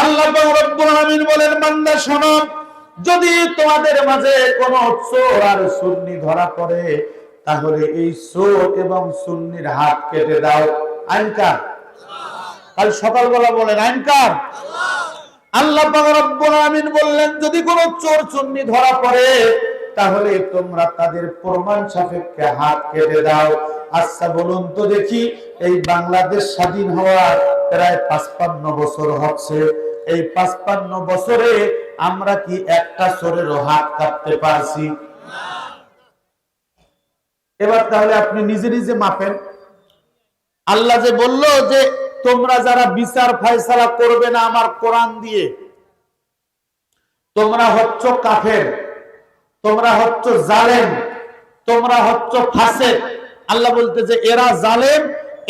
আল্লাহ বলেন, বান্দা, শোনো, যদি তোমাদের মাঝে কোনো চোর আর সুন্নি ধরা পড়ে, তাহলে এই চোর এবং সুন্নির হাত কেটে দাও। আইনকার? কাল সকালবেলা বলেন, আইনকার? আল্লাহ আলামিন বললেন, যদি কোনো চোর ধরা পড়ে, তাহলে তোমরা তাদের প্রমাণ সাপেক্ষে হাত কেটে দাও। আচ্ছা বলুন তো দেখি, এই বাংলাদেশ স্বাধীন হওয়ার প্রায় পাঁচপান্ন বছর হচ্ছে। এই পাঁচপান্ন বছরে আমরা কি একটা চোরেরও হাত কাটতে পারছি? এবার তাহলে আপনি নিজে নিজে মাপেন। আল্লাহ যে বলল যে, তোমরা যারা বিচার ফয়সালা করবে না আমার কোরআন দিয়ে, তোমরা হচ্ছ কাফের, তোমরা হচ্ছ জালেম, তোমরা হচ্ছ ফাসেক। আল্লাহ বলতে যে এরা জালেম,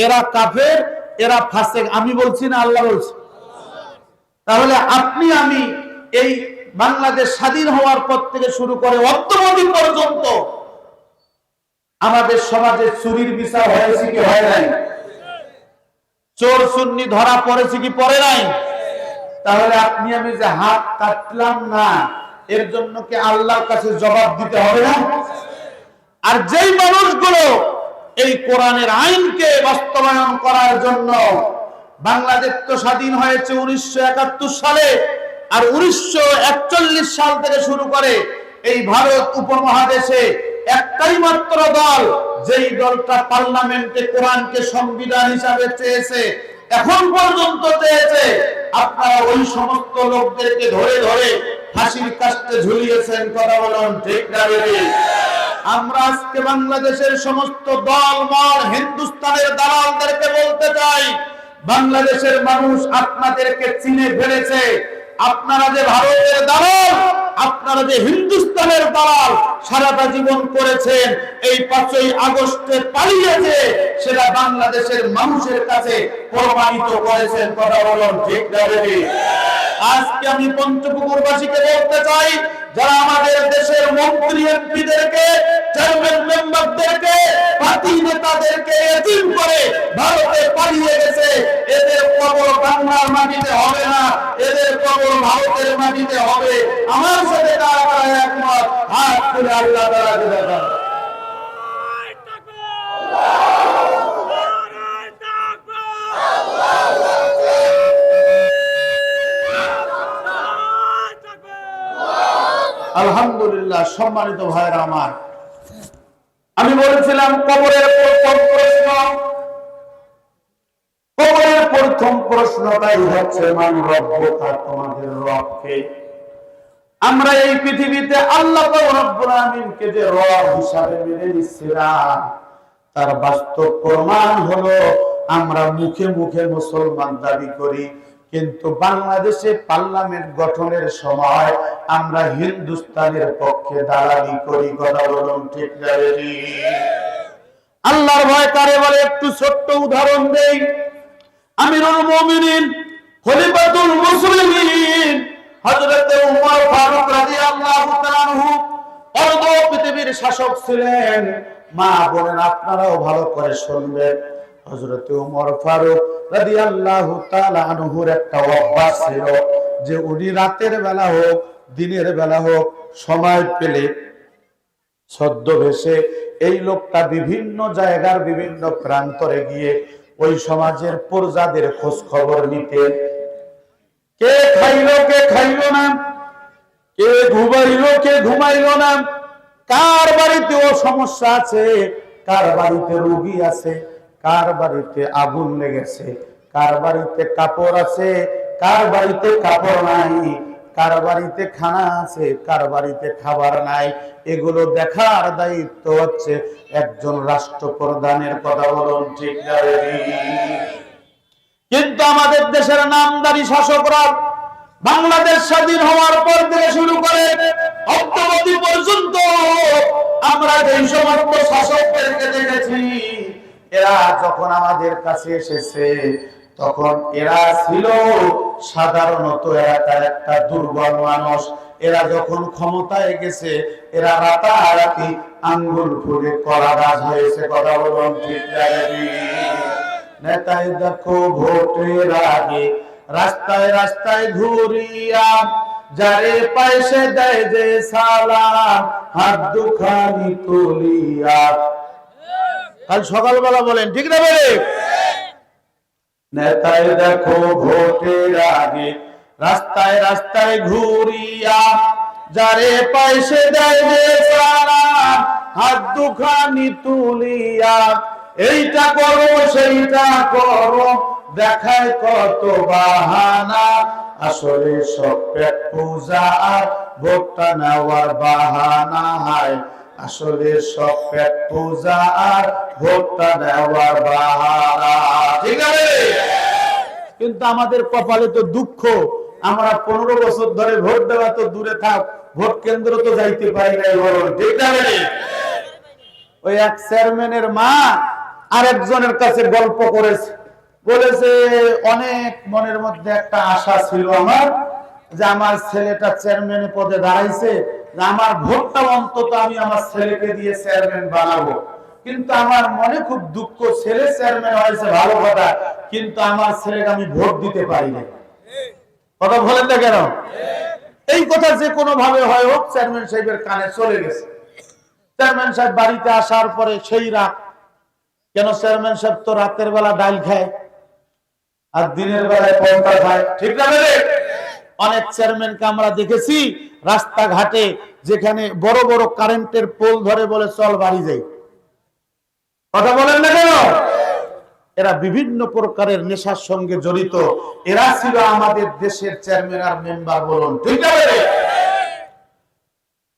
এরা কাফের এরা ফাসেক আমি বলছি না, আল্লাহ বলছি। তাহলে আপনি, আমি এই বাংলাদেশ স্বাধীন হওয়ার পর থেকে শুরু করে অর্থমতি পর্যন্ত আমাদের সমাজে চুরির বিচার হয়েছে কি হয় নাই? চোর সুন্নি ধরা পড়েছে কি পড়ে নাই? তাহলে আপনি, আমি যে হাত কাটলাম না, এর জন্য কি আল্লাহর কাছে জবাব দিতে হবে না? আর যেই মানুষগুলো এই কোরআনের আইনকে বাস্তবায়ন করার জন্য বাংলাদেশ তো স্বাধীন হয়েছে উনিশশো একাত্তর সালে, আর উনিশশো একচল্লিশ সাল থেকে শুরু করে এই ভারত উপমহাদেশে একটাই মাত্র দল, যেই দলটা পার্লামেন্টে কোরআনকে সংবিধান হিসাবে চেয়েছে, এখন পর্যন্ত চেয়েছে। আপনারা ওই সমস্ত লোকদেরকে ধরে ধরে ফাঁসির কাস্তে ঝুলিয়েছেন, কথা বলুন, ঠিক না আমরা আজকে বাংলাদেশের সমস্ত দল মল হিন্দুস্তানের দালালদেরকে বলতে চাই, বাংলাদেশের মানুষ আপনাদেরকে চিনে ফেলেছে আপনারা যে ভারতের দালাল, আপনারা যে হিন্দুস্তানের দালাল, সারাটা জীবন করেছেন, এই পাঁচই আগস্টে পালিয়েছে সেটা বাংলাদেশের মানুষের কাছে প্রমাণিত করেছেন কথা বলুন, ঠিক না? আজকে আমি পঞ্চপুকুরবাসীকে বলতে চাই, যারা আমাদের দেশের মন্ত্রী এমপিদেরকে চেয়ারম্যান মেম্বারদেরকে পার্টি নেতাদেরকে এতিম করে ভারতে পালিয়ে গেছে, এদের কবর বাংলার মাটিতে হবে না, এদের কবর ভারতের মাটিতে হবে। আমার সাথে তারা তারা একমত, হাত তুলে আল্লাহ তালাকে আলহামদুলিল্লাহ, সম্মানিত আমার। আমি বলেছিলাম, কবরের প্রথম প্রশ্ন, কবরের প্রথম প্রশ্নটাই হচ্ছে তোমাদের আমরা এই পৃথিবীতে আল্লাহ রব্বুল যে রব হিসাবে মেনে নিচ্ছিলাম, তার বাস্তব প্রমাণ হলো, আমরা মুখে মুখে মুসলমান দাবি করি কিন্তু বাংলাদেশে পার্লামেন্ট গঠনের সময় আমরা হিন্দুস্তানের পক্ষে দালালি করি, কথা ঠিক আল্লাহর ভয় কারে বলে? একটু ছোট্ট উদাহরণ দেই। আমিরুল খলিফাতুল মুসলিমিন উমর ফারুক রাদিয়াল্লাহু তাআলা অর্ধ পৃথিবীর শাসক ছিলেন। মা বলেন আপনারাও ভালো করে শুনবেন। হযরত উমর ফারুক রাদিয়াল্লাহু তাআলা আনহুর একটা অভ্যাস ছিল যে উনি রাতের বেলা হোক, দিনের বেলা হোক, সময় পেলে ছদ্মবেশে এই লোকটা বিভিন্ন জায়গার বিভিন্ন প্রান্তরে গিয়ে ওই সমাজের প্রজাদের খোঁজ খবর নিতেন কে খাইলো, কে খাইল না? কে ঘুমাইলো কে ঘুমাইলো না? কার বাড়িতে ও সমস্যা আছে? কার বাড়িতে রোগী আছে? কার বাড়িতে আগুন লেগেছে? কার বাড়িতে কাপড় আছে? কার বাড়িতে কাপড় নাই? কার বাড়িতে খানা আছে? কার বাড়িতে খাবার নাই? এগুলো দেখার দায়িত্ব হচ্ছে একজন রাষ্ট্রপ্রধানের কথা বলুন ঠিক কিন্তু আমাদের দেশের নামদারি শাসকরা বাংলাদেশ স্বাধীন হওয়ার পর থেকে শুরু করে অব্যাহতি পর্যন্ত আমরা যে সমস্ত শাসকদেরকে দেখেছি। এরা যখন আমাদের কাছে এসেছে, তখন এরা ছিল সাধারণত এলাকার একটা দুর্বল মানুষ। এরা যখন ক্ষমতায় গেছে, এরা রাতারাতি আঙ্গুল ফুলে কলা গাছ হয়েছে। কথা বলুন নেতাই দেখো ভোটের আগে রাস্তায় রাস্তায় ঘুরিয়া, যারে পাইসে দেয় যে সালাম, হাত দুখানি তুলিয়া। কাল সকালবেলা বলেন, ঠিক না বলে? নেতায় দেখো ভোটের আগে, রাস্তায় রাস্তায় ঘুরিয়া, যারে পাইসে দেয় যে সালাম হাত দুখানি তুলিয়া, এইটা করো, সেইটা করো, দেখায় কত বাহানা। আসলে সব পেট পূজা আর ভোটটা নেওয়ার বাহানা হয়। আসলে সব পেট পূজা আর ভোটটা ঠিক আছে? কিন্তু আমাদের কপালে তো দুঃখ। আমরা পনেরো বছর ধরে ভোট দেওয়া তো দূরে থাক, ভোট কেন্দ্র তো যাইতে পারি নাই ওই এক চেয়ারম্যানের মা আরেকজনের কাছে গল্প করেছে। বলেছে, অনেক মনের মধ্যে একটা আশা ছিল আমার যে আমার ছেলেটা চেয়ারম্যান পদে দাঁড়াইছে আমার ভোটটা অন্তত আমি আমার ছেলেকে দিয়ে চেয়ারম্যান বানাবো। কিন্তু আমার মনে খুব দুঃখ, ছেলে চেয়ারম্যান হয়েছে ভালো কথা, কিন্তু আমার ছেলেকে আমি ভোট দিতে পারি না কথা বলেন না কেন? এই কথা যে কোনো ভাবে হয় হোক চেয়ারম্যান সাহেবের কানে চলে গেছে। চেয়ারম্যান সাহেব বাড়িতে আসার পরে সেই রাত, কেন চেয়ারম্যান সাহেব তো রাতের বেলা ডাল খায়, আর দিনের বেলায় পরোটা খায়, ঠিক না অনেক চেয়ারম্যানকে আমরা দেখেছি রাস্তাঘাটে যেখানে বড় বড় কারেন্টের পোল ধরে বলে চল বাড়ি যাই। কথা বলেন না কেন? এরা বিভিন্ন প্রকারের নেশার সঙ্গে জড়িত। এরা ছিল আমাদের দেশের চেয়ারম্যান আর মেম্বার বলুন, ঠিক আছে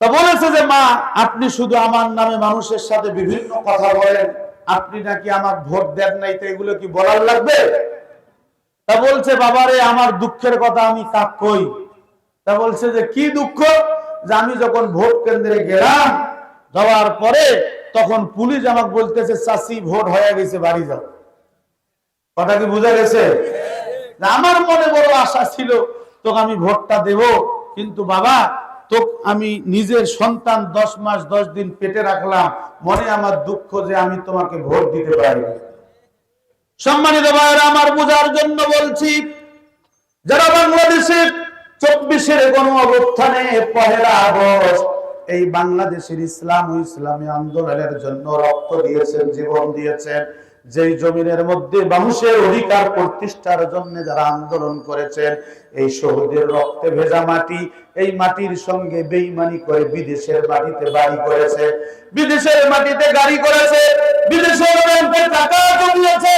তা বলেছে যে, মা, আপনি শুধু আমার নামে মানুষের সাথে বিভিন্ন কথা বলেন। আপনি নাকি আমার ভোট দেন নাই, তো এগুলো কি বলার লাগবে? তা বলছে, বাবারে, আমার দুঃখের কথা আমি কাক কই? তা বলছে যে, কি দুঃখ? যে আমি যখন ভোট কেন্দ্রে গেলাম, যাওয়ার পরে তখন পুলিশ আমাকে বলতেছে চাষি ভোট হয়ে গেছে, বাড়ি যাও। কথা কি বোঝা গেছে? আমার মনে বড় আশা ছিল, তোকে আমি ভোটটা দেব, কিন্তু বাবা তো আমি নিজের সন্তান দশ মাস, দশ দিন পেটে রাখলাম। মনে আমার দুঃখ যে আমি তোমাকে ভোট দিতে পারি সম্মানিত ভাইয়েরা, আমার বোঝার জন্য বলছি, যারা বাংলাদেশের চব্বিশের গণ অবস্থানে পহেলা আগস্ট, এই বাংলাদেশের ইসলাম ও ইসলামী আন্দোলনের জন্য রক্ত দিয়েছেন, জীবন দিয়েছেন, যেই জমিনের মধ্যে মানুষের অধিকার প্রতিষ্ঠার জন্য যারা আন্দোলন করেছেন, এই শহীদের রক্তে ভেজা মাটি, এই মাটির সঙ্গে বেইমানি করে বিদেশের মাটিতে বাড়ি করেছে, বিদেশের মাটিতে গাড়ি করেছে, বিদেশের টাকা জমিয়েছে।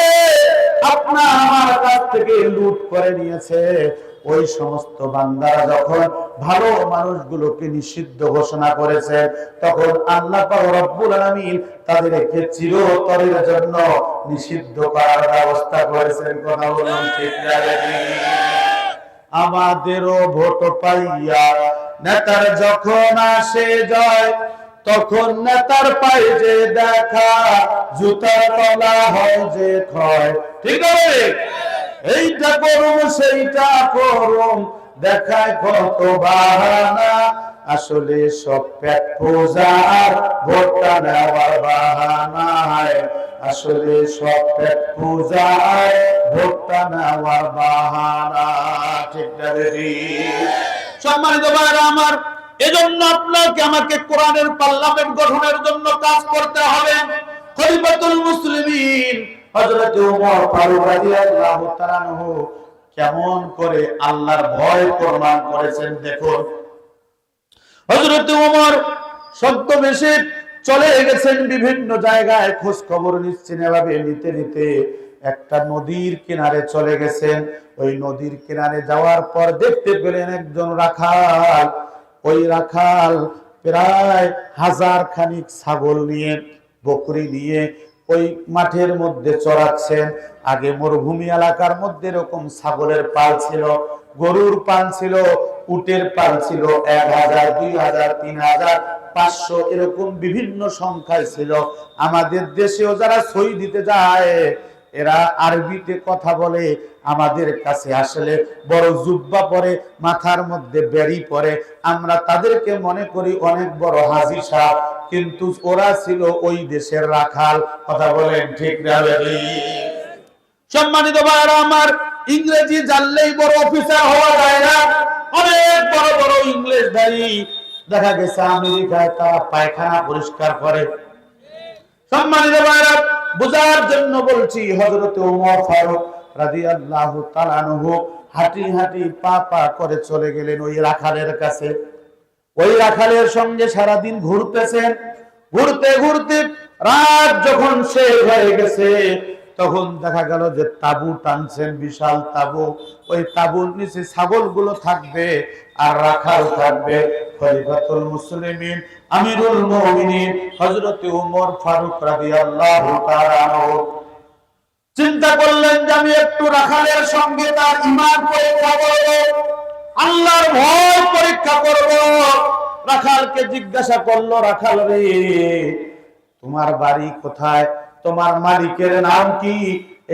থেকে লুট করে নিয়েছে। ওই সমস্ত বান্দারা যখন ভালো মানুষগুলোকে নিষিদ্ধ ঘোষণা করেছে, তখন আল্লাহ রব্বুল আলামিন তাদেরকে চিরতরের জন্য নিষিদ্ধ করার ব্যবস্থা করেছেন। কথা বলুন? আমাদেরও ভোট পাইয়া নেতার যখন আসে যায় তখন নেতার পাই যে দেখা, জুতার তলা হয় যে ক্ষয়। ঠিক আছে এইটা করুম সেইটা করুম দেখায় কত বাহানা। আসলে সব পেট পূজার ভোটটা নেওয়ার বাহানায় আসলে সব পেট পূজার ভোটটা নেওয়ার বাহানা। ঠিক সম্মানিত ভাইরা আমার, এজন্য আপনাকে আমাকে কোরআনের পার্লামেন্ট গঠনের জন্য কাজ করতে হবে। খলিফাতুল মুসলিমিন হযরত ওমর ফারুক রাদিয়াল্লাহু তাআলা কেমন করে আল্লাহর ভয় প্রমাণ করেছেন দেখুন। হযরত ওমর সত্য বেশে চলে গেছেন বিভিন্ন জায়গায় খোঁজ খবর নিচ্ছেন এভাবে, নিতে নিতে একটা নদীর কিনারে চলে গেছেন। ওই নদীর কিনারে যাওয়ার পর দেখতে পেলেন একজন রাখাল। ওই রাখাল প্রায় হাজার খানিক ছাগল নিয়ে, বকরি নিয়ে ওই মাঠের মধ্যে চড়াচ্ছেন। আগে মরুভূমি এলাকার মধ্যে এরকম ছাগলের পাল ছিল, গরুর পাল ছিল, উটের পাল ছিল, এক হাজার, দুই হাজার, তিন হাজার, পাঁচশো এরকম বিভিন্ন সংখ্যায় ছিল। আমাদের দেশেও যারা সই দিতে যায়, এরা আরবিতে কথা বলে, আমাদের কাছে আসলে বড় জুব্বা পরে, মাথার মধ্যে বেড়ি পরে। আমরা তাদেরকে মনে করি অনেক বড় হাজি সাহ কিন্তু ওরা ছিল ওই দেশের রাখাল। কথা বলেন ঠিক না সম্মানিত ভাইরা আমার ইংরেজি জানলেই বড় অফিসার হওয়া যায় না। অনেক বড় বড় ইংলিশধারী দেখা গেছে আমেরিকায় তারা পায়খানা পরিষ্কার করে। সম্মানিত ভাইরা বোঝার জন্য বলছি, হযরত ওমর ফারুক রাদিয়াল্লাহু তাআলা আনহু হাঁটি হাঁটি পা পা করে চলে গেলেন ওই রাখালের কাছে। ওই রাখালের সঙ্গে সারাদিন ঘুরতেছেন। ঘুরতে ঘুরতে রাত যখন শেষ হয়ে গেছে, তখন দেখা গেল যে তাবু টানছেন, বিশাল তাবু। ওই তাবুর নিচে ছাগলগুলো থাকবে আর রাখাল থাকবে। চিন্তা করলেন যে আমি একটু রাখালের সঙ্গে তার ইমান পরীক্ষা করব। আল্লাহর ভয় পরীক্ষা করব। রাখালকে জিজ্ঞাসা করল, রাখাল রে, তোমার বাড়ি কোথায়? তোমার মালিকের নাম কি?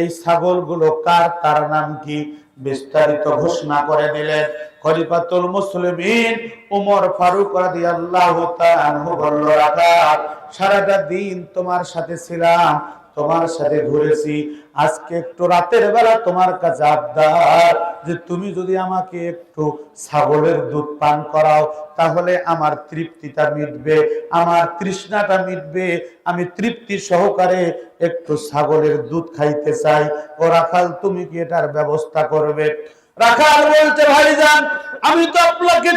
এই ছাগলগুলো কার, তার নাম কি? বিস্তারিত ঘোষণা করে দিলেন খলিফাতুল মুসলিমিন উমর ফারুক রাদিয়াল্লাহু তাআলা বলল, রাখাল, সারাটা দিন তোমার সাথে ছিলাম। তোমার সাথে ঘুরেছি। আজকে একটু রাতের বেলা তোমার কাছে আবদার যে তুমি যদি আমাকে একটু ছাগলের দুধ পান করাও, তাহলে আমার তৃপ্তিটা মিটবে, আমার তৃষ্ণাটা মিটবে। আমি তৃপ্তি সহকারে একটু ছাগলের দুধ খাইতে চাই। ও রাখাল, তুমি কি এটার ব্যবস্থা করবে? রাখাল বলতে ভাইজান, আমি তো আপনাকে